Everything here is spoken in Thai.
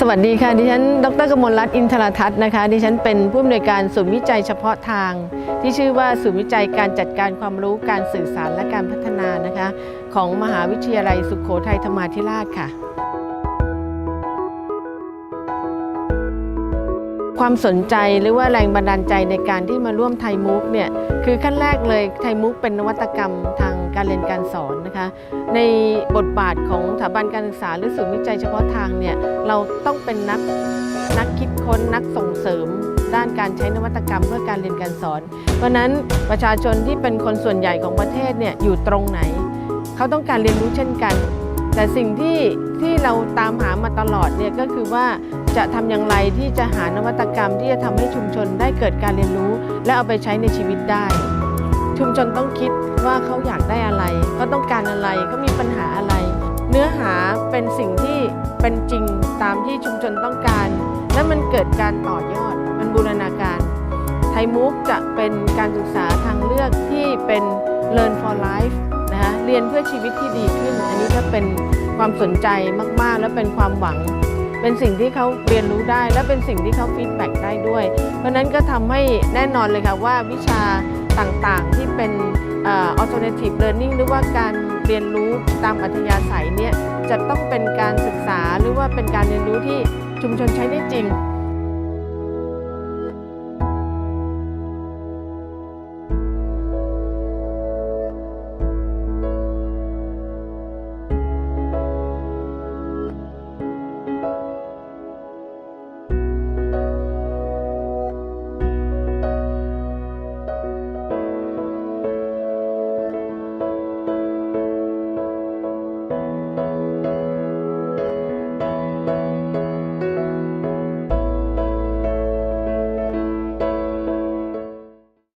สวัสดีค่ะ ดิฉัน ดรกมลรัตน์ อินทรทัศน์นะคะ ดิฉันเป็นผู้อำนวยการศูนย์วิจัยเฉพาะทาง ที่ชื่อว่าศูนย์วิจัยการจัดการความรู้ การสื่อสารและการพัฒนานะคะ ของมหาวิทยาลัยสุขโขทัยธรรมาธิราชค่ะ ความสนใจหรือว่าแรงบันดาลใจในการที่มาร่วมไทยมุกเนี่ย คือขั้นแรกเลยไทยมุกเป็นนวัตกรรมทาง การเรียนการสอนนะคะ ในบทบาทของสถาบันการศึกษาหรือศูนย์วิจัยเฉพาะทางเนี่ยเราต้องเป็นนักนักคิดค้นนักส่งเสริม ด้านการใช้นวัตกรรมเพื่อการเรียนการสอน เพราะนั้นประชาชนที่เป็นคนส่วนใหญ่ของประเทศเนี่ยอยู่ตรงไหน เขาต้องการเรียนรู้เช่นกัน แต่สิ่งที่ที่เราตามหามาตลอดเนี่ยก็คือว่าจะทำอย่างไรที่จะหานวัตกรรมที่จะทำให้ชุมชนได้เกิดการเรียนรู้ และเอาไปใช้ในชีวิตได้ ชุมชนต้องคิดว่าเขาอยากได้อะไรเขาต้องการอะไรเขามีปัญหาอะไร เนื้อหาเป็นสิ่งที่เป็นจริงตามที่ชุมชนต้องการ และมันเกิดการต่อยอด มันบูรณาการ ไทยมุกจะเป็นการศึกษาทางเลือกที่เป็น Learn for Life นะคะเรียนเพื่อชีวิตที่ดีขึ้น อันนี้ก็เป็นความสนใจมาก ๆ และเป็นความหวัง เป็นสิ่งที่เขาเรียนรู้ได้ และเป็นสิ่งที่เขาฟีดแบ็กได้ด้วย เพราะฉะนั้นก็ทำให้แน่นอนเลยค่ะว่าวิชา ต่างๆ ที่เป็นออ alternative learning หรือว่าการเรียนรู้ตามอัธยาศัยเนี่ยจะต้องเป็นการศึกษาหรือว่าเป็นการเรียนรู้ที่ชุมชนใช้ได้จริง